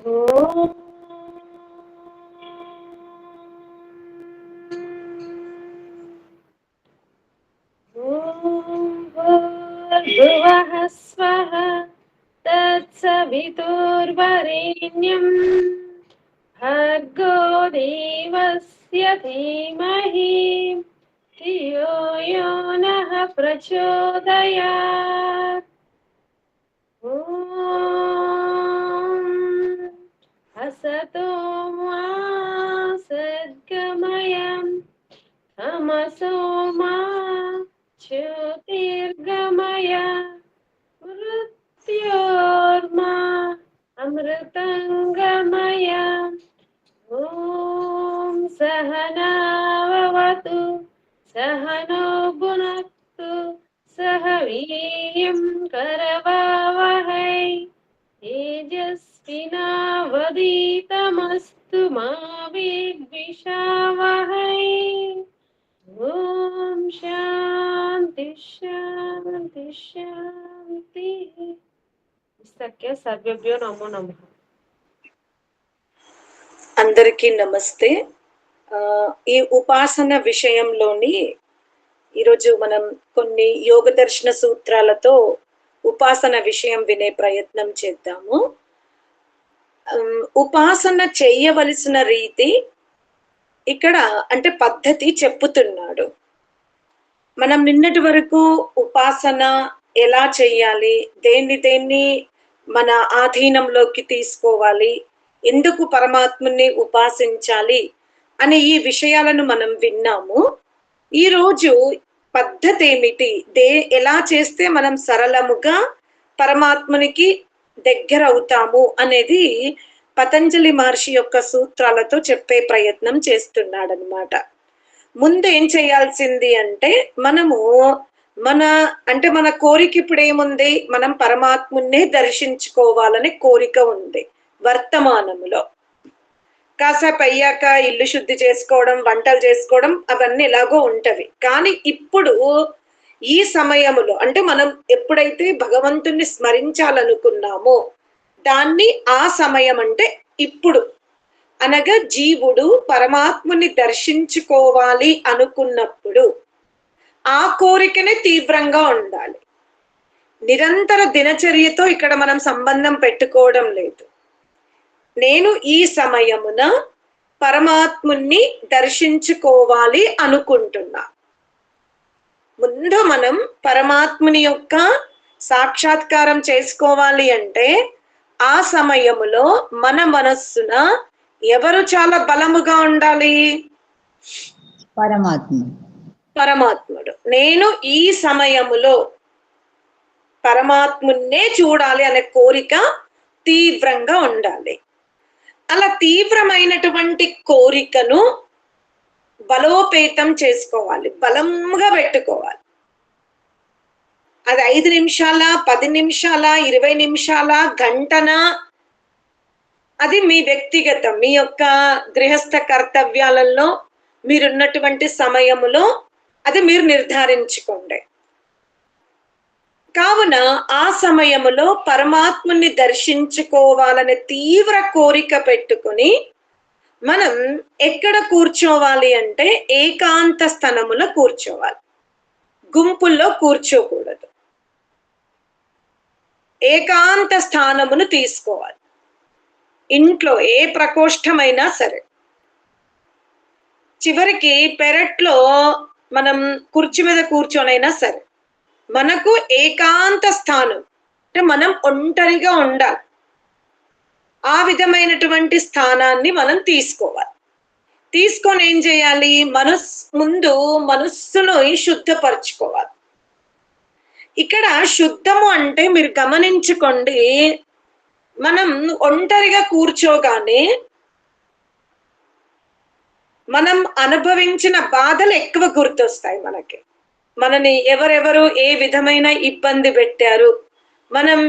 ఓం సహనావతు సహనో భునక్తు సహ వీర్యం కరవావహై తేజస్వినావదీతమస్తు మా విద్విషావహై ఓం శాంతి శాంతి శాంతి సఖ్య సర్వేభ్యో నమో నమః అందరికీ నమస్తే ఆ, ఈ ఉపాసన విషయంలోని ఈరోజు మనం కొన్ని యోగ దర్శన సూత్రాలతో ఉపాసన విషయం వినే ప్రయత్నం చేద్దాము. ఉపాసన చేయవలసిన రీతి ఇక్కడ అంటే పద్ధతి చెప్పుతున్నాడు. మనం నిన్నటి వరకు ఉపాసన ఎలా చేయాలి దేన్ని దేన్ని మన ఆధీనంలోకి తీసుకోవాలి ఎందుకు పరమాత్ముని ఉపాసించాలి అనే ఈ విషయాలను మనం విన్నాము. ఈ రోజు పద్ధతి ఏమిటి? దే ఎలా చేస్తే మనం సరళముగా పరమాత్మునికి దగ్గర అవుతాము అనేది పతంజలి మహర్షి యొక్క సూత్రాలతో చెప్పే ప్రయత్నం చేస్తున్నాడనమాట ముందు ఏం చేయాల్సింది అంటే మనము మన అంటే మన కోరిక ఇప్పుడు ఏముంది? మనం పరమాత్మున్నే దర్శించుకోవాలనే కోరిక ఉంది వర్తమానములో. కాసేపు అయ్యాక ఇల్లు శుద్ధి చేసుకోవడం వంటలు చేసుకోవడం అవన్నీ ఎలాగో ఉంటవి. కానీ ఇప్పుడు ఈ సమయములో అంటే మనం ఎప్పుడైతే భగవంతుణ్ణి స్మరించాలనుకున్నామో దాన్ని ఆ సమయం అంటే ఇప్పుడు. అనగా జీవుడు పరమాత్ముని దర్శించుకోవాలి అనుకున్నప్పుడు ఆ కోరికనే తీవ్రంగా ఉండాలి. నిరంతర దినచర్యతో ఇక్కడ మనం సంబంధం పెట్టుకోవడం లేదు. నేను ఈ సమయమున పరమాత్ముని దర్శించుకోవాలి అనుకుంటున్నా. ముందు మనం పరమాత్ముని యొక్క సాక్షాత్కారం చేసుకోవాలి అంటే ఆ సమయములో మన మనస్సున ఎవరు చాలా బలముగా ఉండాలి? పరమాత్మ పరమాత్ముడు. నేను ఈ సమయములో పరమాత్మున్నే చూడాలి అనే కోరిక తీవ్రంగా ఉండాలి. అలా తీవ్రమైనటువంటి కోరికను బలోపేతం చేసుకోవాలి బలంగా పెట్టుకోవాలి. అది ఐదు నిమిషాల పది నిమిషాల ఇరవై నిమిషాల గంటన? అది మీ వ్యక్తిగతం మీ యొక్క గృహస్థ కర్తవ్యాలలో మీరున్నటువంటి సమయములో అది మీరు నిర్ధారించుకోండి. కావున ఆ సమయములో పరమాత్ముని దర్శించుకోవాలనే తీవ్ర కోరిక పెట్టుకుని మనం ఎక్కడ కూర్చోవాలి అంటే ఏకాంత స్థలములో కూర్చోవాలి. గుంపుల్లో కూర్చోకూడదు. ఏకాంత స్థానమును తీసుకోవాలి. ఇంట్లో ఏ ప్రకోష్టమైనా సరే. చివరికి పెరట్లో మనం కుర్చీ మీద కూర్చొనైనా సరే. మనకు ఏకాంత స్థానం. అంటే మనం ఒంటరిగా ఉండాలి. ఆ విధమైనటువంటి స్థానాన్ని మనం తీసుకోవాలి. తీసుకొని ఏం చేయాలి? మనస్ ముందు మనస్సును శుద్ధపరచుకోవాలి. ఇక్కడ శుద్ధము అంటే మీరు గమనించుకోండి మనం ఒంటరిగా కూర్చోగానే మనం అనుభవించిన బాధలు ఎక్కువ గుర్తొస్తాయి మనకి. మనని ఎవరెవరు ఏ విధమైన ఇబ్బంది పెట్టారు మనం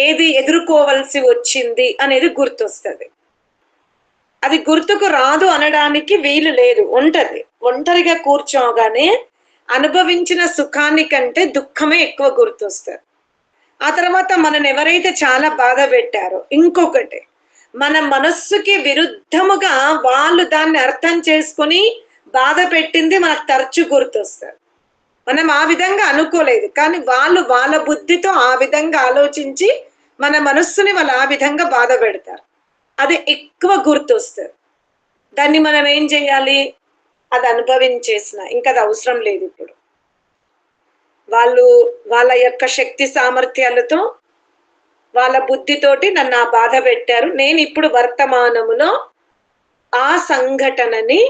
ఏది ఎదుర్కోవలసి వచ్చింది అనేది గుర్తొస్తుంది. అది గుర్తుకు రాదు అనడానికి వీలు లేదు ఉంటది. ఒంటరిగా కూర్చోగానే అనుభవించిన సుఖాన్ని కంటే దుఃఖమే ఎక్కువ గుర్తొస్తుంది. ఆ తర్వాత మనని ఎవరైతే చాలా బాధ పెట్టారో ఇంకొకటి మన మనస్సుకి విరుద్ధముగా వాళ్ళు దాన్ని అర్థం చేసుకొని బాధ పెట్టింది మనకు తరచు గుర్తొస్తారు మనం ఆ విధంగా అనుకోలేదు. కానీ వాళ్ళు వాళ్ళ బుద్ధితో ఆ విధంగా ఆలోచించి మన మనస్సుని వాళ్ళు ఆ విధంగా బాధ పెడతారు. అది ఎక్కువ గుర్తొస్తారు దాన్ని మనం ఏం చేయాలి? అది అనుభవించేసిన ఇంకా అది అవసరం లేదు ఇప్పుడు. వాళ్ళు వాళ్ళ యొక్క శక్తి సామర్థ్యాలతో వాళ్ళ బుద్ధితోటి నన్ను ఆ బాధ పెట్టారు. నేను ఇప్పుడు వర్తమానములో ఆ సంఘటనని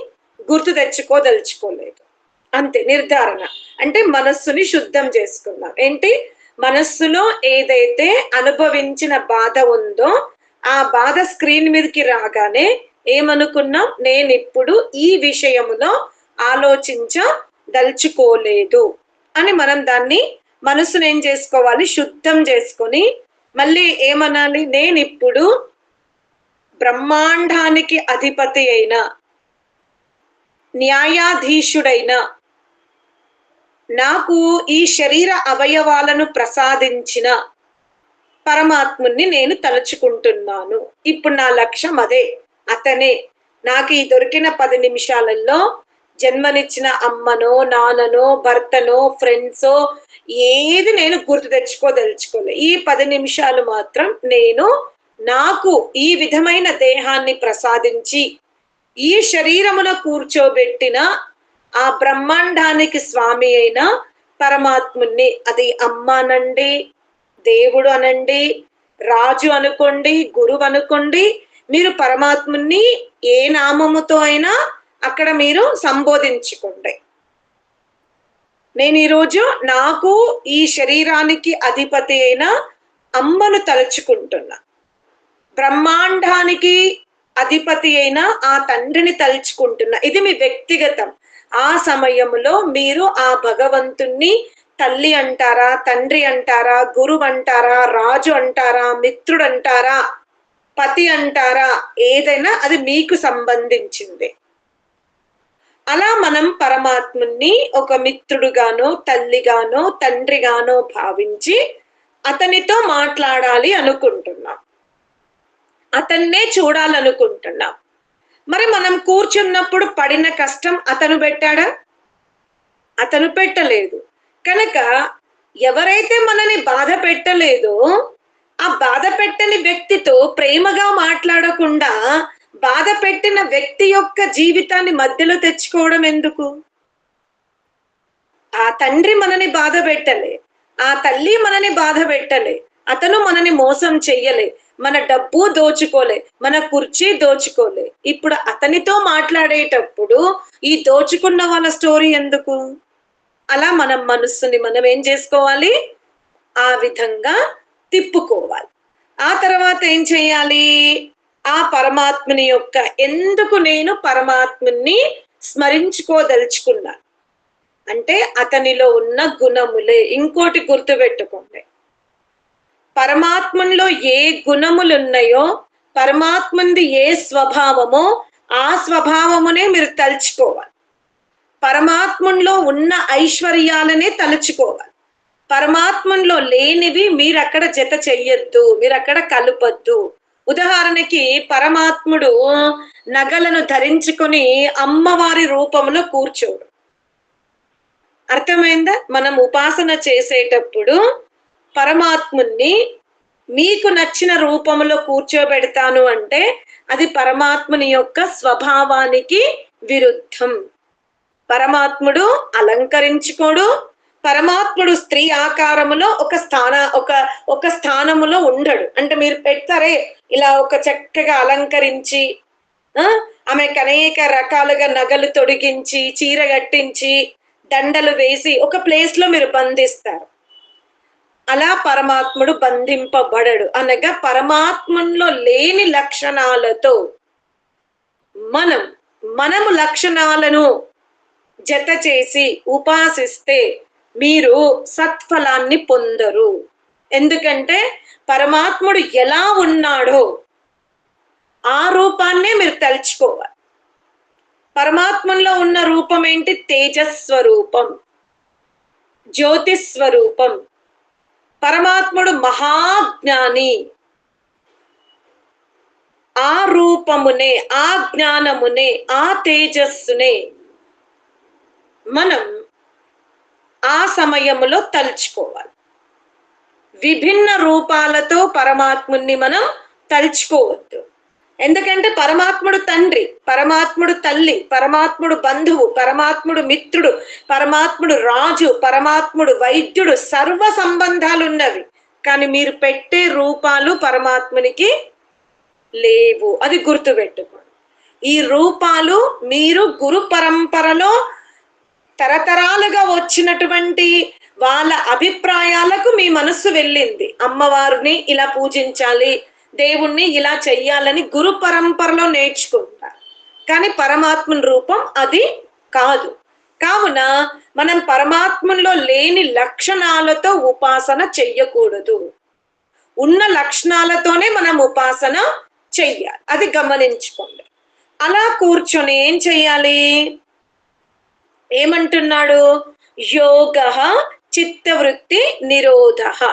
గుర్తు తెచ్చుకోదలుచుకోలేదు. అంతే నిర్ధారణ. అంటే మనస్సుని శుద్ధం చేసుకుందాం. ఏంటి? మనస్సులో ఏదైతే అనుభవించిన బాధ ఉందో ఆ బాధ స్క్రీన్ మీదకి రాగానే ఏమనుకున్నాం? నేను ఇప్పుడు ఈ విషయములో ఆలోచించదలుచుకోలేదు అని మనం దాన్ని మనసును ఏం చేసుకోవాలి? శుద్ధం చేసుకొని మళ్ళీ ఏమనాలి? నేను ఇప్పుడు బ్రహ్మాండానికి అధిపతి అయిన న్యాయాధీశుడైన నాకు ఈ శరీర అవయవాలను ప్రసాదించిన పరమాత్ముని నేను తలుచుకుంటున్నాను. ఇప్పుడు నా లక్ష్యం అదే అతనే. నాకు ఈ దొరికిన పది నిమిషాలలో జన్మనిచ్చిన అమ్మనో నాన్ననో భర్తనో ఫ్రెండ్సో ఏది నేను గుర్తు తెచ్చుకోదలుచుకోలే ఈ పది నిమిషాలు మాత్రం నేను నాకు ఈ విధమైన దేహాన్ని ప్రసాదించి ఈ శరీరమున కూర్చోబెట్టిన ఆ బ్రహ్మాండానికి స్వామి అయిన పరమాత్ముని అది అమ్మ అనండి దేవుడు అనండి రాజు అనుకోండి గురువు అనుకోండి మీరు పరమాత్ముని ఏ నామముతో అయినా అక్కడ మీరు సంబోధించుకోండి. నేను ఈరోజు నాకు ఈ శరీరానికి అధిపతి అయిన అమ్మను తలుచుకుంటున్నా. బ్రహ్మాండానికి అధిపతి అయిన ఆ తండ్రిని తలుచుకుంటున్నా. ఇది మీ వ్యక్తిగతం. ఆ సమయంలో మీరు ఆ భగవంతుణ్ణి తల్లి అంటారా తండ్రి అంటారా గురువు అంటారా రాజు అంటారా మిత్రుడు అంటారా పతి అంటారా ఏదైనా అది మీకు సంబంధించింది. అలా మనం పరమాత్ముని ఒక మిత్రుడుగానో తల్లిగానో తండ్రిగానో భావించి అతనితో మాట్లాడాలి అనుకుంటున్నాం. అతన్నే చూడాలనుకుంటున్నాం. మరి మనం కూర్చున్నప్పుడు పడిన కష్టం అతను పెట్టాడా? అతను పెట్టలేదు. కనుక ఎవరైతే మనని బాధ పెట్టలేదో ఆ బాధ పెట్టని వ్యక్తితో ప్రేమగా మాట్లాడకుండా బాధ పెట్టిన వ్యక్తి యొక్క జీవితాన్ని మధ్యలో తెచ్చుకోవడం ఎందుకు? ఆ తండ్రి మనని బాధ పెట్టలే. ఆ తల్లి మనని బాధ పెట్టలే. అతను మనని మోసం చెయ్యలే. మన డబ్బు దోచుకోలే మన కుర్చీ దోచుకోలే. ఇప్పుడు అతనితో మాట్లాడేటప్పుడు ఈ దోచుకున్న వాళ్ళ స్టోరీ ఎందుకు? అలా మనం మనస్సుని మనం ఏం చేసుకోవాలి? ఆ విధంగా తిప్పుకోవాలి. ఆ తర్వాత ఏం చేయాలి? ఆ పరమాత్మని యొక్క ఎందుకు నేను పరమాత్మని స్మరించుకోదలుచుకున్నాను అంటే అతనిలో ఉన్న గుణములే. ఇంకోటి గుర్తుపెట్టుకోండి. పరమాత్మలో ఏ గుణములు ఉన్నాయో పరమాత్మంది ఏ స్వభావమో ఆ స్వభావమునే మీరు తలుచుకోవాలి. పరమాత్మంలో ఉన్న ఐశ్వర్యాలనే తలుచుకోవాలి. పరమాత్మంలో లేనివి మీరు అక్కడ జత చెయ్యొద్దు మీరు అక్కడ కలుపొద్దు. ఉదాహరణకి పరమాత్ముడు నగలను ధరించుకొని అమ్మవారి రూపంలో కూర్చోడు. అర్థమైందా? మనం ఉపాసన చేసేటప్పుడు పరమాత్ముని మీకు నచ్చిన రూపంలో కూర్చోబెడతాను అంటే అది పరమాత్ముని యొక్క స్వభావానికి విరుద్ధం. పరమాత్ముడు అలంకరించుకోడు. పరమాత్ముడు స్త్రీ ఆకారములో ఒక స్థాన ఒక ఒక స్థానములో ఉండడు. అంటే మీరు పెడతారే ఇలా ఒక చక్కగా అలంకరించి ఆమెకు అనేక రకాలుగా నగలు తొడిగించి చీర కట్టించి దండలు వేసి ఒక ప్లేస్లో మీరు బంధిస్తారు. అలా పరమాత్ముడు బంధింపబడడు. అనగా పరమాత్మంలో లేని లక్షణాలతో మనం మనము లక్షణాలను జత చేసి ఉపాసిస్తే మీరు సత్ఫలాన్ని పొందరు. ఎందుకంటే పరమాత్ముడు ఎలా ఉన్నాడో ఆ రూపాన్నే మీరు తలుచుకోవాలి. పరమాత్మలో ఉన్న రూపం ఏంటి? తేజస్వరూపం జ్యోతిస్వరూపం. పరమాత్ముడు మహాజ్ఞాని. ఆ రూపమునే ఆ జ్ఞానమునే ఆ తేజస్సునే మనం ఆ సమయములో తలుచుకోవాలి. విభిన్న రూపాలతో పరమాత్ముని మనం తలుచుకోవద్దు. ఎందుకంటే పరమాత్ముడు తండ్రి పరమాత్ముడు తల్లి పరమాత్ముడు బంధువు పరమాత్ముడు మిత్రుడు పరమాత్ముడు రాజు పరమాత్ముడు వైద్యుడు సర్వ సంబంధాలు ఉన్నవి కానీ మీరు పెట్టే రూపాలు పరమాత్మునికి లేవు. అది గుర్తుపెట్టుకోండి. ఈ రూపాలు మీరు గురు పరంపరలో తరతరాలుగా వచ్చినటువంటి వాళ్ళ అభిప్రాయాలకు మీ మనస్సు వెళ్ళింది. అమ్మవారిని ఇలా పూజించాలి దేవుణ్ణి ఇలా చెయ్యాలని గురు పరంపరలో నేర్చుకుంటారు. కానీ పరమాత్మ రూపం అది కాదు. కావున మనం పరమాత్మలో లేని లక్షణాలతో ఉపాసన చెయ్యకూడదు. ఉన్న లక్షణాలతోనే మనం ఉపాసన చెయ్యాలి. అది గమనించుకోండి. అలా కూర్చొని ఏం చెయ్యాలి? ఏమంటున్నాడు? యోగ చిత్తవృత్తి నిరోధ.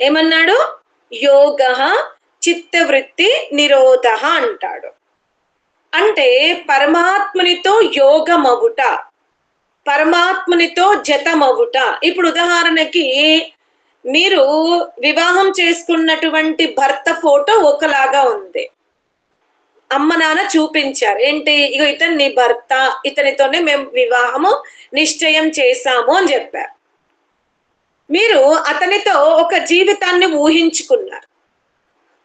ఏమన్నాడు? యోగ చిత్తవృత్తి నిరోధ అంటాడు. అంటే పరమాత్మునితో యోగమవుట పరమాత్మునితో జతమవుట. ఇప్పుడు ఉదాహరణకి మీరు వివాహం చేసుకున్నటువంటి భర్త ఫోటో ఒకలాగా ఉంది. అమ్మ నాన్న చూపించారు. ఏంటి? ఇగో ఇతను నీ భర్త ఇతనితోనే మేము వివాహము నిశ్చయం చేశాము అని చెప్పారు. మీరు అతనితో ఒక జీవితాన్ని ఊహించుకున్నారు.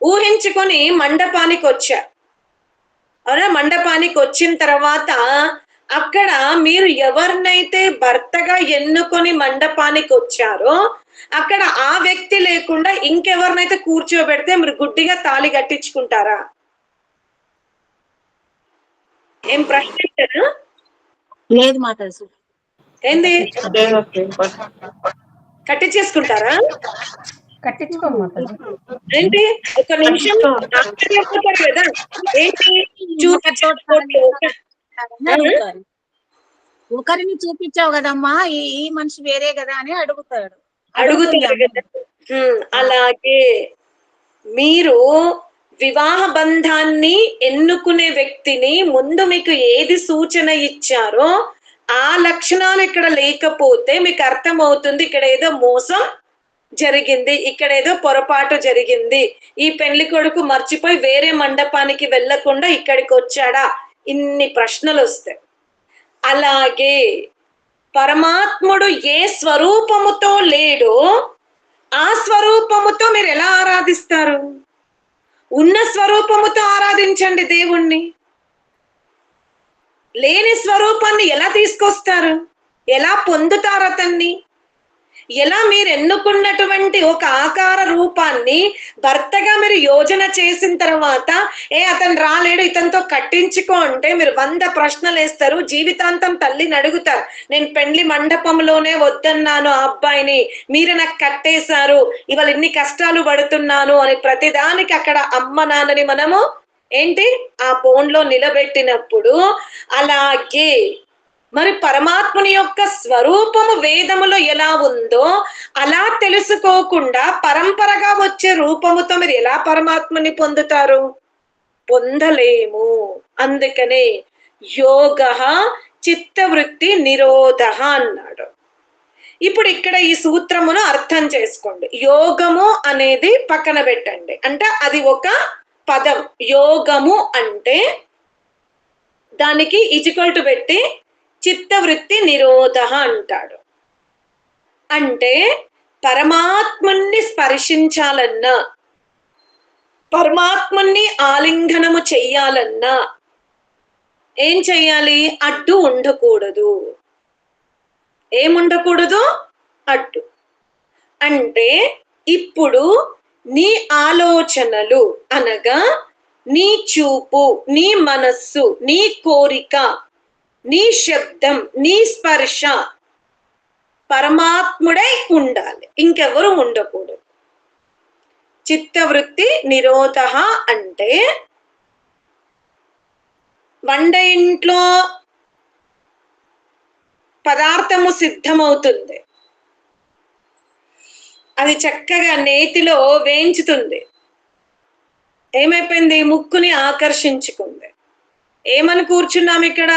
ఊహించుకొని మండపానికి వచ్చారు అవునా? మండపానికి వచ్చిన తర్వాత అక్కడ మీరు ఎవరినైతే భర్తగా ఎన్నుకొని మండపానికి వచ్చారో అక్కడ ఆ వ్యక్తి లేకుండా ఇంకెవరినైతే కూర్చోబెడితే మీరు గుడ్డిగా తాళి కట్టించుకుంటారా? ఏం ప్రశ్న ఇచ్చారు? లేదు మాతాజీ ఏంది? కట్టించేసుకుంటారా? కట్టించుకో మాతాజీ ఏంటి? ఒక నిమిషం. ఆశ్చర్యపోతారు కదా? ఏంటి? ఒకరిని చూపించావు కదమ్మా ఈ ఈ మనిషి వేరే కదా అని అడుగుతాడు. కదా. హ్మ్, అలాగే మీరు వివాహ బంధాన్ని ఎన్నుకునే వ్యక్తిని ముందు మీకు ఏది సూచన ఇచ్చారో ఆ లక్షణాలు ఇక్కడ లేకపోతే మీకు అర్థమవుతుంది. ఇక్కడ ఏదో మోసం జరిగింది. ఇక్కడ ఏదో పొరపాటు జరిగింది. ఈ పెళ్ళి కొడుకు మర్చిపోయి వేరే మండపానికి వెళ్ళకుండా ఇక్కడికి వచ్చాడా ఇన్ని ప్రశ్నలు వస్తాయి అలాగే పరమాత్ముడు ఏ స్వరూపముతో లేడో ఆ స్వరూపముతో మీరు ఎలా ఆరాధిస్తారు? ఉన్న స్వరూపముతో ఆరాధించండి దేవుణ్ణి. లేని స్వరూపాన్ని ఎలా తీసుకొస్తారు? ఎలా పొందుతారు అతన్ని? ఎలా మీరు ఎన్నుకున్నటువంటి ఒక ఆకార రూపాన్ని భర్తగా మీరు యోజన చేసిన తర్వాత ఏ అతను రాలేడు ఇతనితో కట్టించుకో అంటే మీరు వంద ప్రశ్నలు వేస్తారు జీవితాంతం తల్లిని అడుగుతారు నేను పెండ్లి మండపంలోనే వద్దన్నాను ఆ అబ్బాయిని మీరు నాకు కట్టేశారు ఇవాళ ఇన్ని కష్టాలు పడుతున్నాను అని ప్రతిదానికి అక్కడ అమ్మ నాన్నని మనము ఏంటి? ఆ బోన్లో నిలబెట్టినప్పుడు అలాగే మరి పరమాత్ముని యొక్క స్వరూపము వేదములో ఎలా ఉందో అలా తెలుసుకోకుండా పరంపరగా వచ్చే రూపముతో మీరు ఎలా పరమాత్మని పొందుతారు? పొందలేము. అందుకనే యోగ చిత్తవృత్తి నిరోధ అన్నాడు. ఇప్పుడు ఇక్కడ ఈ సూత్రమును అర్థం చేసుకోండి. యోగము అనేది పక్కన పెట్టండి. అంటే అది ఒక పదం. యోగము అంటే దానికి ఇజికల్ టు పెట్టి చిత్తవృత్తి నిరోధ అంటాడు. అంటే పరమాత్ముని స్పర్శించాలన్నా పరమాత్ముని ఆలింగనము చెయ్యాలన్నా ఏం చెయ్యాలి? అడ్డు ఉండకూడదు. ఏముండకూడదు అడ్డు. అంటే ఇప్పుడు నీ ఆలోచనలు అనగా నీ చూపు నీ మనస్సు నీ కోరిక నీ శబ్దం నీ స్పర్శ పరమాత్ముడై ఉండాలి. ఇంకెవరు ఉండకూడదు. చిత్తవృత్తి నిరోధ అంటే వండ ఇంట్లో పదార్థము సిద్ధమవుతుంది. అది చక్కగా నేతిలో వేయించుతుంది. ఏమైపోయింది? ముక్కుని ఆకర్షించుకుంది. ఏమని కూర్చున్నాం ఇక్కడ?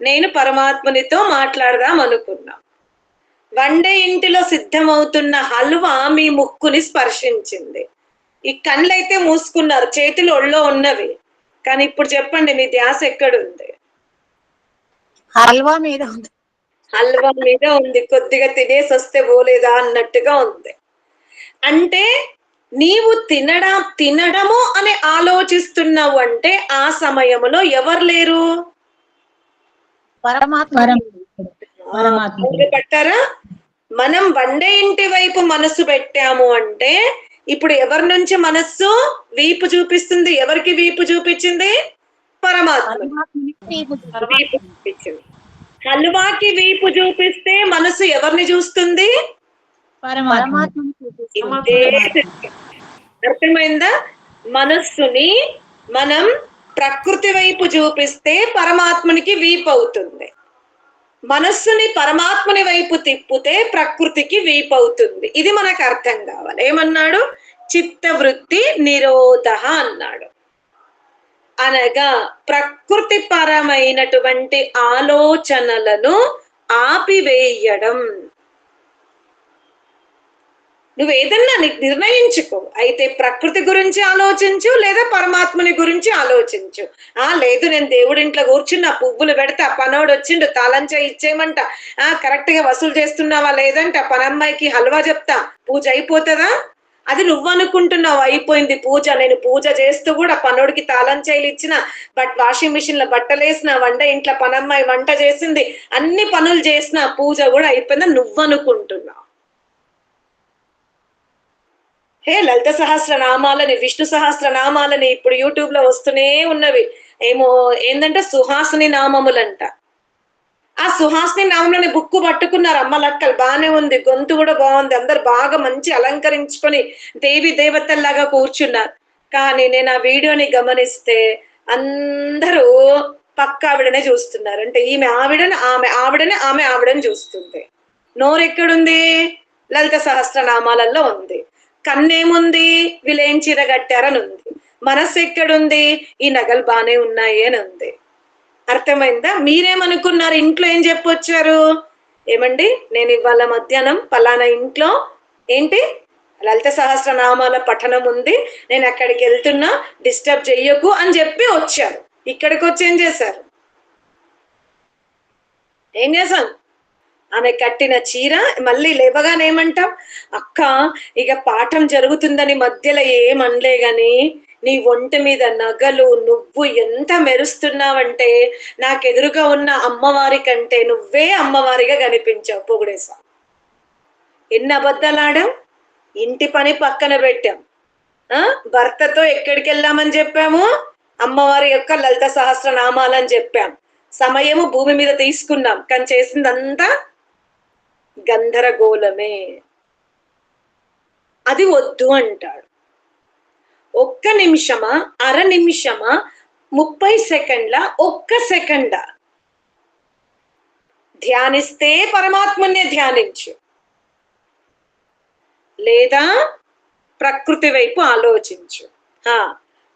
నేను పరమాత్మనితో మాట్లాడదాం అనుకున్నాం. వండే ఇంటిలో సిద్ధమవుతున్న హల్వా మీ ముక్కుని స్పర్శించింది. ఈ కళ్ళైతే మూసుకున్నారు చేతులు ఒళ్ళో ఉన్నవి. కానీ ఇప్పుడు చెప్పండి మీ ధ్యాస ఎక్కడుంది? హల్వా మీద ఉంది. హల్వా మీద ఉంది కొద్దిగా తినేసి వస్తే పోలేదా అన్నట్టుగా ఉంది. అంటే నీవు తినడా తినడము అని ఆలోచిస్తున్నావు అంటే ఆ సమయంలో ఎవరు లేరు? పరమాత్మ పెట్టారా? మనం వండే ఇంటి వైపు మనసు పెట్టాము అంటే ఇప్పుడు ఎవరి నుంచి మనస్సు వీపు చూపిస్తుంది? ఎవరికి వీపు చూపించింది? పరమాత్మ వీపు చూపించింది. హల్వాకి వీపు చూపిస్తే మనసు ఎవరిని చూస్తుంది? పరమాత్మ పరమాత్మని. చూపిస్తుంది ఇదే అర్థమైందా? మనస్సుని మనం ప్రకృతి వైపు చూపిస్తే పరమాత్మనికి వీప్ అవుతుంది. మనస్సుని పరమాత్మని వైపు తిప్పితే ప్రకృతికి వీప్ అవుతుంది. ఇది మనకు అర్థం కావాలి. ఏమన్నాడు? చిత్తవృత్తి నిరోధ అన్నాడు. అనగా ప్రకృతి పరమైనటువంటి ఆలోచనలను ఆపివేయడం. నువ్వు ఏదన్నా నిర్ణయించుకో. అయితే ప్రకృతి గురించి ఆలోచించు లేదా పరమాత్మని గురించి ఆలోచించు. ఆ లేదు నేను దేవుడి ఇంట్లో కూర్చున్నా పువ్వులు పెడతా పనోడు వచ్చిండు తాళంచా ఇచ్చేయమంట. ఆ కరెక్ట్గా వసూలు చేస్తున్నావా లేదంట పనమ్మాయికి హల్వా చెప్తా. పూజ అయిపోతుందా? అది నువ్వు అనుకుంటున్నావు అయిపోయింది పూజ. నేను పూజ చేస్తూ కూడా పనోడికి తాళం చేయిలు ఇచ్చిన బట్ వాషింగ్ మిషన్లో బట్టలేసిన వంట ఇంట్లో పనమ్మాయి వంట చేసింది అన్ని పనులు చేసిన పూజ కూడా అయిపోయిందని నువ్వనుకుంటున్నావు. హే లలిత సహస్ర నామాలని విష్ణు సహస్ర నామాలని ఇప్పుడు యూట్యూబ్లో వస్తూనే ఉన్నవి. ఏమో ఏంటంటే సుహాసిని నామములంట. ఆ సుహాసిని నామంలోని బుక్కు పట్టుకున్నారు అమ్మ లక్కలు. బాగానే ఉంది గొంతు కూడా బాగుంది. అందరు బాగా మంచి అలంకరించుకొని దేవి దేవతల్లాగా కూర్చున్నారు. కానీ నేను ఆ వీడియోని గమనిస్తే అందరూ పక్క ఆవిడనే చూస్తున్నారు. అంటే ఈమె ఆవిడని ఆమె ఆవిడని ఆమె ఆవిడని చూస్తుంది. నోరు ఎక్కడుంది లలిత సహస్రనామాలలో ఉంది. కన్నేముంది? వీళ్ళేం ఏం చీర కట్టారని ఉంది మనస్సు ఎక్కడుంది ఈ నగలు బానే ఉన్నాయి అని ఉంది అర్థమైందా? మీరేమనుకున్నారు? ఇంట్లో ఏం చెప్పొచ్చారు? ఏమండి? నేను ఇవాళ మధ్యాహ్నం పలానా ఇంట్లో ఏంటి? లలిత సహస్రనామాల పఠనం ఉంది నేను అక్కడికి వెళ్తున్నా డిస్టర్బ్ చెయ్యకు అని చెప్పి వచ్చారు. ఇక్కడికి వచ్చి ఏం చేశారు? ఏం చేశాం ఆమె కట్టిన చీర మళ్ళీ లేవగానే ఏమంటాం అక్క ఇక పాఠం జరుగుతుందని మధ్యలో ఏమనలే గాని నీ ఒంటి మీద నగలు నువ్వు ఎంత మెరుస్తున్నావంటే నాకు ఎదురుగా ఉన్న అమ్మవారి కంటే నువ్వే అమ్మవారిగా కనిపించావు. పొగుడేశా ఎన్ని అబద్ధాలాడాం ఇంటి పని పక్కన పెట్టాం. ఆ? భర్తతో ఎక్కడికి వెళ్ళామని చెప్పాము? అమ్మవారి యొక్క లలిత సహస్రనామాలని చెప్పాం. సమయము భూమి మీద తీసుకున్నాం. కానీ చేసిందంతా గందరగోళమే. అది వద్దు అంటాడు. ఒక్క నిమిషమా అర నిమిషమా ముప్పై సెకండ్ల ఒక్క సెకండ. ధ్యానిస్తే పరమాత్మనే ధ్యానించు. లేదా ప్రకృతి వైపు ఆలోచించు.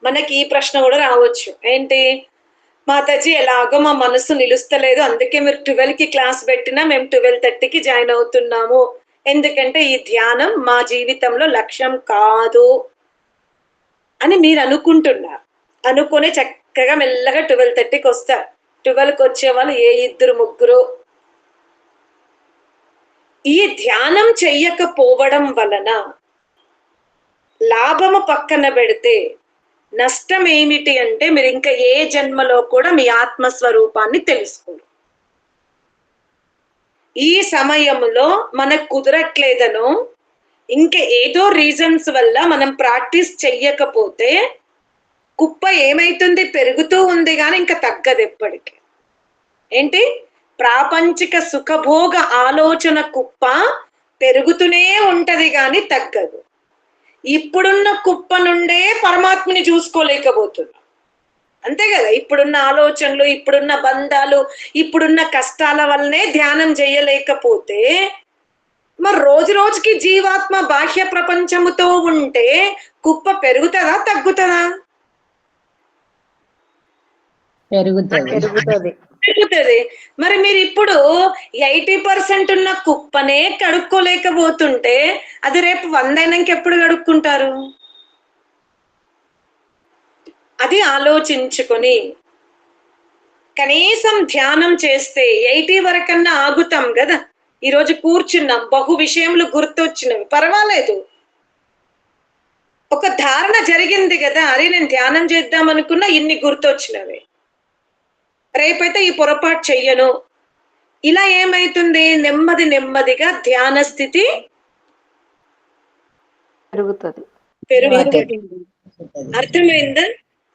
మనకి ఈ ప్రశ్న కూడా రావచ్చు. ఏంటి? మాతాజీ ఎలాగో మా మనసు నిలుస్తలేదు. అందుకే మీరు ట్వెల్వ్కి క్లాస్ పెట్టినా మేము ట్వెల్వ్ థర్టీకి జాయిన్ అవుతున్నాము. ఎందుకంటే ఈ ధ్యానం మా జీవితంలో లక్ష్యం కాదు అని మీరు అనుకుంటున్నారు. అనుకునే చక్కగా మెల్లగా ట్వెల్వ్ థర్టీకి వస్తారు. ట్వెల్వ్కి వచ్చే వాళ్ళు ఏ ఇద్దరు ముగ్గురు? ఈ ధ్యానం చెయ్యకపోవడం వలన లాభము పక్కన పెడితే నష్టం ఏమిటి అంటే మీరు ఇంకా ఏ జన్మలో కూడా మీ ఆత్మస్వరూపాన్ని తెలుసుకోరు. ఈ సమయంలో మనకు కుదరట్లేదనో ఇంకా ఏదో రీజన్స్ వల్ల మనం ప్రాక్టీస్ చెయ్యకపోతే కుప్ప ఏమైతుంది? పెరుగుతూ ఉంది కానీ ఇంకా తగ్గదు ఎప్పటికీ. ఏంటి? ప్రాపంచిక సుఖభోగ ఆలోచన కుప్ప పెరుగుతూనే ఉంటది కానీ తగ్గదు. ఇప్పుడున్న కుప్ప నుండే పరమాత్మని చూసుకోలేకపోతున్నాం. అంతే కదా? ఇప్పుడున్న ఆలోచనలు ఇప్పుడున్న బంధాలు ఇప్పుడున్న కష్టాల వల్లనే ధ్యానం చేయలేకపోతే మరి రోజు రోజుకి జీవాత్మ బాహ్య ప్రపంచముతో ఉంటే కుప్ప పెరుగుతుందా తగ్గుతుందా? పెరుగుతుంది. పెరుగుతుంది మరి మీరు ఇప్పుడు ఎయిటీ పర్సెంట్ ఉన్న కుప్పనే కడుక్కోలేకపోతుంటే అది రేపు వంద అయినాక ఎప్పుడు కడుక్కుంటారు? అది ఆలోచించుకొని కనీసం ధ్యానం చేస్తే ఎయిటీ వరకన్నా ఆగుతాం కదా. ఈరోజు కూర్చున్నాం బహు విషయంలో గుర్తొచ్చినవి. పర్వాలేదు. ఒక ధారణ జరిగింది కదా అరే నేను ధ్యానం చేద్దాం అనుకున్నా ఇన్ని గుర్తొచ్చినవి. రేపైతే ఈ పొరపాటు చెయ్యను. ఇలా ఏమైతుంది? నెమ్మది నెమ్మదిగా ధ్యాన స్థితి పెరుగుతుంది. పెరుగుతుంది. అర్థమైందా?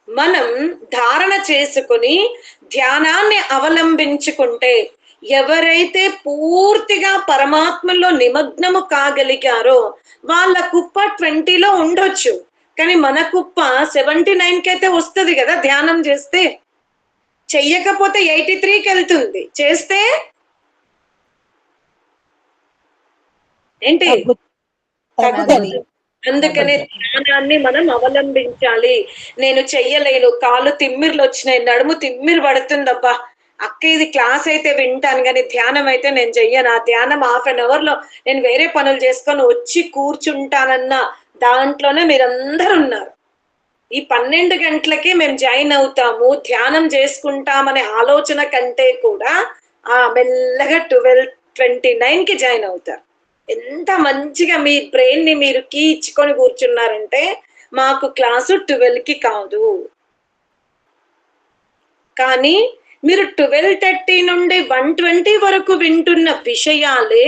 మనం ధారణ చేసుకుని ధ్యానాన్ని అవలంబించుకుంటే ఎవరైతే పూర్తిగా పరమాత్మలో నిమగ్నము కాగలిగారో వాళ్ళ కుప్ప ట్వంటీలో ఉండొచ్చు. కానీ మన కుప్ప సెవెంటీ నైన్కి అయితే వస్తుంది కదా ధ్యానం చేస్తే? చెయ్యకపోతే ఎయిటీ త్రీకి వెళ్తుంది. చేస్తే? ఏంటి? తగ్గుతుంది. అందుకనే ధ్యానాన్ని మనం అవలంబించాలి. నేను చెయ్యలేను. కాళ్ళు తిమ్మిర్లు వచ్చినాయి. నడుము తిమ్మిరి పడుతుందబ్బా. అక్క ఇది క్లాస్ అయితే వింటాను కానీ ధ్యానం అయితే నేను చెయ్యను. ఆ ధ్యానం హాఫ్ అన్ అవర్లో నేను వేరే పనులు చేసుకొని వచ్చి కూర్చుంటానన్న దాంట్లోనే మీరందరూ ఉన్నారు. ఈ పన్నెండు గంటలకి మేము జాయిన్ అవుతాము ధ్యానం చేసుకుంటామనే ఆలోచన కంటే కూడా ఆ మెల్లగా ట్వెల్వ్ ట్వంటీ నైన్కి జాయిన్ అవుతారు. ఎంత మంచిగా మీ బ్రెయిన్ని మీరు కీ ఇచ్చుకొని కూర్చున్నారంటే మాకు క్లాసు ట్వెల్వ్కి కాదు. కానీ మీరు ట్వెల్వ్ థర్టీ నుండి వన్ ట్వంటీ వరకు వింటున్న విషయాలే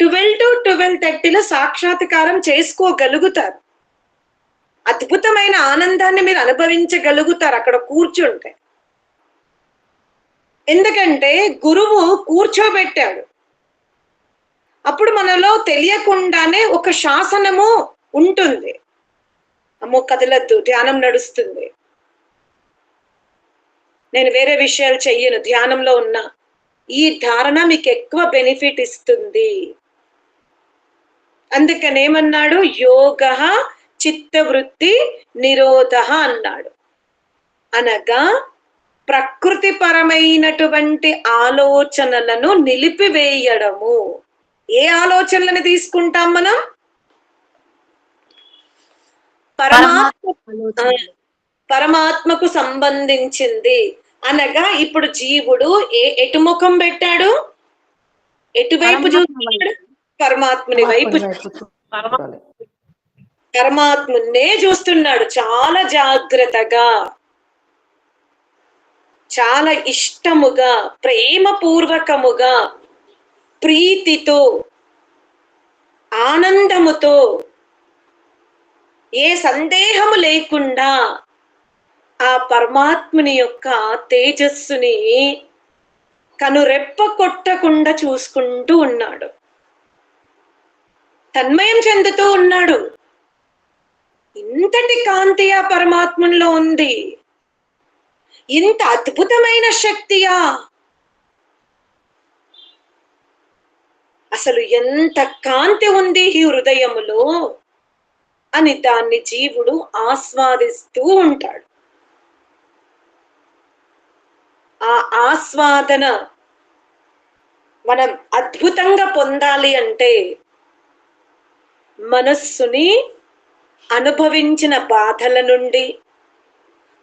ట్వెల్వ్ టు ట్వెల్వ్ థర్టీలో సాక్షాత్కారం చేసుకోగలుగుతారు. అద్భుతమైన ఆనందాన్ని మీరు అనుభవించగలుగుతారు. అక్కడ కూర్చుంటే. ఎందుకంటే గురువు కూర్చోబెట్టాడు. అప్పుడు మనలో తెలియకుండానే ఒక శాసనము ఉంటుంది. అమ్మో కదలద్దు ధ్యానం నడుస్తుంది. నేను వేరే విషయాలు చెయ్యను ధ్యానంలో ఉన్నా. ఈ ధారణ మీకు ఎక్కువ బెనిఫిట్ ఇస్తుంది. అందుకని ఏమన్నాడు యోగ చిత్తవృత్తి నిరోధ అన్నాడు. అనగా ప్రకృతి పరమైనటువంటి ఆలోచనలను నిలిపివేయడము. ఏ ఆలోచనలను తీసుకుంటాం మనం? పరమాత్మ పరమాత్మకు సంబంధించింది. అనగా ఇప్పుడు జీవుడు ఏ ఎటు ముఖం పెట్టాడు? ఎటువైపు చూస్తున్నాడు? పరమాత్ముని వైపు. పరమాత్మున్నే చూస్తున్నాడు. చాలా జాగ్రత్తగా చాలా ఇష్టముగా ప్రేమపూర్వకముగా ప్రీతితో ఆనందముతో ఏ సందేహము లేకుండా ఆ పరమాత్ముని యొక్క తేజస్సుని కనురెప్ప కొట్టకుండా చూసుకుంటూ ఉన్నాడు. తన్మయం చెందుతూ ఉన్నాడు. ఇంతటి కాంతియా పరమాత్మలో ఉంది. ఇంత అద్భుతమైన శక్తియా. అసలు ఎంత కాంతి ఉంది ఈ హృదయములో అని దాన్ని జీవుడు ఆస్వాదిస్తూ ఉంటాడు. ఆ ఆస్వాదన మనం అద్భుతంగా పొందాలి అంటే మనస్సుని అనుభవించిన బాధల నుండి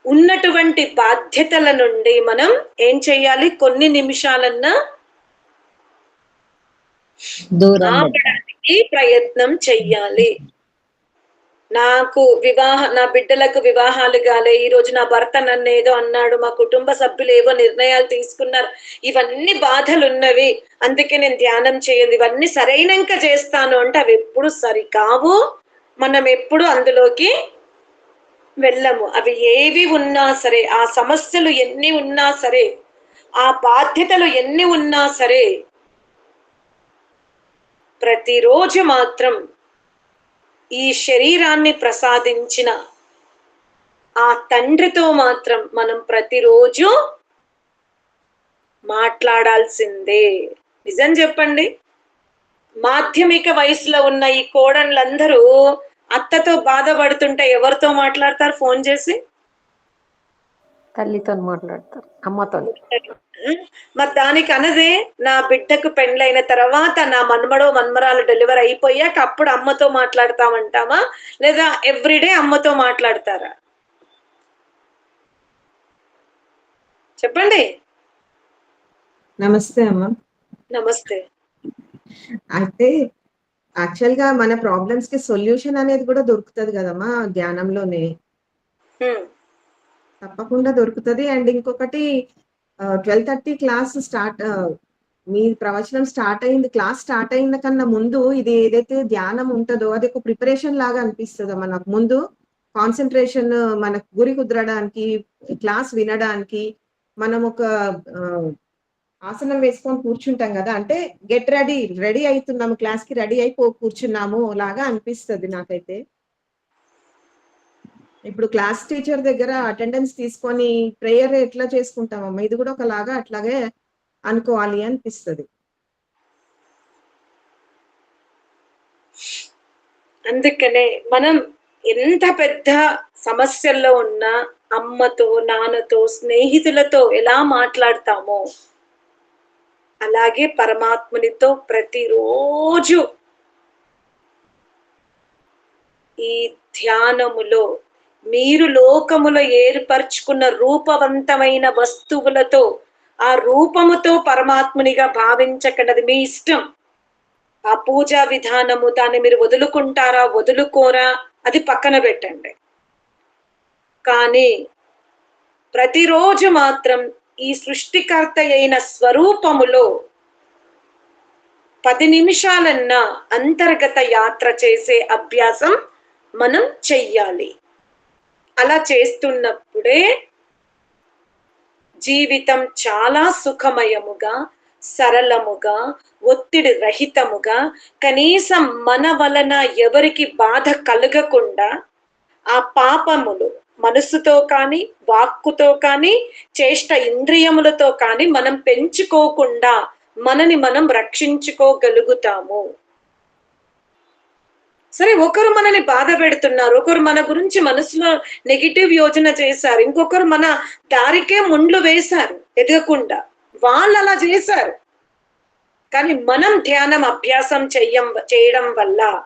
ఉన్నటువంటి బాధ్యతల నుండి మనం ఏం చేయాలి కొన్ని నిమిషాలన్నా దూరం ఆపడానికి ప్రయత్నం చెయ్యాలి. నాకు వివాహ నా బిడ్డలకు వివాహాలు కాలే. ఈ రోజు నా భర్త నన్ను ఏదో అన్నాడు మా కుటుంబ సభ్యులు ఏవో నిర్ణయాలు తీసుకున్నారు. ఇవన్నీ బాధలు ఉన్నవి అందుకే నేను ధ్యానం చేయదు ఇవన్నీ సరైనంక చేస్తాను అంటే అవి ఎప్పుడు సరికావు. మనం ఎప్పుడు అందులోకి వెళ్ళము. అవి ఏవి ఉన్నా సరే ఆ సమస్యలు ఎన్ని ఉన్నా సరే ఆ బాధ్యతలు ఎన్ని ఉన్నా సరే ప్రతిరోజు మాత్రం ఈ శరీరాన్ని ప్రసాదించిన ఆ తండ్రితో మాత్రం మనం ప్రతిరోజు మాట్లాడాల్సిందే. నిజం చెప్పండి. మాధ్యమిక వయసులో ఉన్న ఈ కోడన్లందరూ అత్తతో బాధపడుతుంటే ఎవరితో మాట్లాడతారు? ఫోన్ చేసి? తల్లితో మాట్లాడతారు అమ్మతో. మరి దానికి అనదే నా బిడ్డకు పెండ్లైన తర్వాత నా మన్మడో మన్మరాలు డెలివరీ అయిపోయాక అప్పుడు అమ్మతో మాట్లాడతామంటామా లేదా ఎవ్రీడే అమ్మతో మాట్లాడతారా? చెప్పండి. నమస్తే అమ్మ. నమస్తే. అయితే యాక్చువల్గా మన ప్రాబ్లమ్స్కి సొల్యూషన్ అనేది కూడా దొరుకుతది కదమ్మా ధ్యానంలోనే. తప్పకుండా దొరుకుతది. అండ్ ఇంకొకటి ట్వెల్వ్ థర్టీ క్లాస్ స్టార్ట్ మీ ప్రవచనం స్టార్ట్ అయింది. క్లాస్ స్టార్ట్ అయిన కన్నా ముందు ఇది ఏదైతే ధ్యానం ఉంటుందో అది ఒక ప్రిపరేషన్ లాగా అనిపిస్తుంది మనకు ముందు కాన్సన్ట్రేషన్ మన గురి కుదరడానికి క్లాస్ వినడానికి మనం ఒక ఆసనం వేసుకొని కూర్చుంటాం కదా. అంటే గెట్ రెడీ రెడీ అవుతున్నాము క్లాస్కి రెడీ అయిపో కూర్చున్నాము లాగా అనిపిస్తుంది నాకైతే. ఇప్పుడు క్లాస్ టీచర్ దగ్గర అటెండెన్స్ తీసుకొని ప్రేయర్ ఎట్లా చేసుకుంటామమ్మా ఇది కూడా ఒకలాగా అట్లాగే అనుకోవాలి అనిపిస్తుంది. అందుకనే మనం ఎంత పెద్ద సమస్యల్లో ఉన్నా అమ్మతో నాన్నతో స్నేహితులతో ఎలా మాట్లాడతామో అలాగే పరమాత్మునితో ప్రతిరోజు ఈ ధ్యానములో మీరు లోకములో ఏర్పరచుకున్న రూపవంతమైన వస్తువులతో ఆ రూపముతో పరమాత్మునిగా భావించకన్నది మీ ఇష్టం. ఆ పూజా విధానము దాన్ని మీరు వదులుకుంటారా వదులుకోరా అది పక్కన పెట్టండి. కానీ ప్రతిరోజు మాత్రం ఈ సృష్టికర్త అయిన స్వరూపములో పది నిమిషాలన్నా అంతర్గత యాత్ర చేసే అభ్యాసం మనం చెయ్యాలి. అలా చేస్తున్నప్పుడే జీవితం చాలా సుఖమయముగా సరళముగా ఒత్తిడి రహితముగా కనీసం మన వలన ఎవరికి బాధ కలగకుండా ఆ పాపములు మనసుతో కానీ వాక్కుతో కానీ చేష్ట ఇంద్రియములతో కానీ మనం పెంచుకోకుండా మనని మనం రక్షించుకోగలుగుతాము. సరే ఒకరు మనని బాధ పెడుతున్నారు. ఒకరు మన గురించి మనసులో నెగిటివ్ యోచన చేశారు. ఇంకొకరు మన దారికే ముండ్లు వేశారు. ఎదగకుండా. వాళ్ళు అలా చేశారు. కానీ మనం ధ్యానం అభ్యాసం చెయ్యం చేయడం వల్ల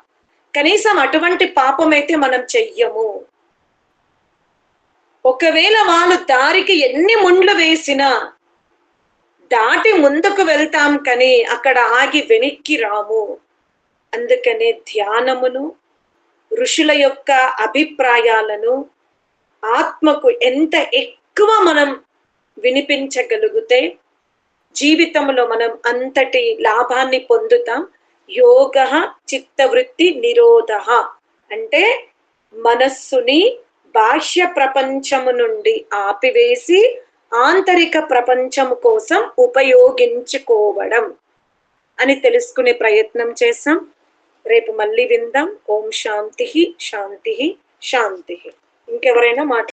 కనీసం అటువంటి పాపం అయితే మనం చెయ్యము. ఒకవేళ వాళ్ళు దారికి ఎన్ని ముండ్లు వేసినా దాటి ముందుకు వెళ్తాం కానీ అక్కడ ఆగి వెనక్కి రాము. అందుకనే ధ్యానమును ఋషుల యొక్క అభిప్రాయాలను ఆత్మకు ఎంత ఎక్కువ మనం వినిపించగలిగితే జీవితంలో మనం అంతటి లాభాన్ని పొందుతాం. యోగ చిత్తవృత్తి నిరోధ అంటే మనస్సుని బాహ్య ప్రపంచము నుండి ఆపివేసి ఆంతరిక ప్రపంచము కోసం ఉపయోగించుకోవడం అని తెలుసుకునే ప్రయత్నం చేసాం రేపు మళ్ళీ విందాం. ఓం శాంతి శాంతి శాంతి. ఇంకెవరైనా మాట్లాడారు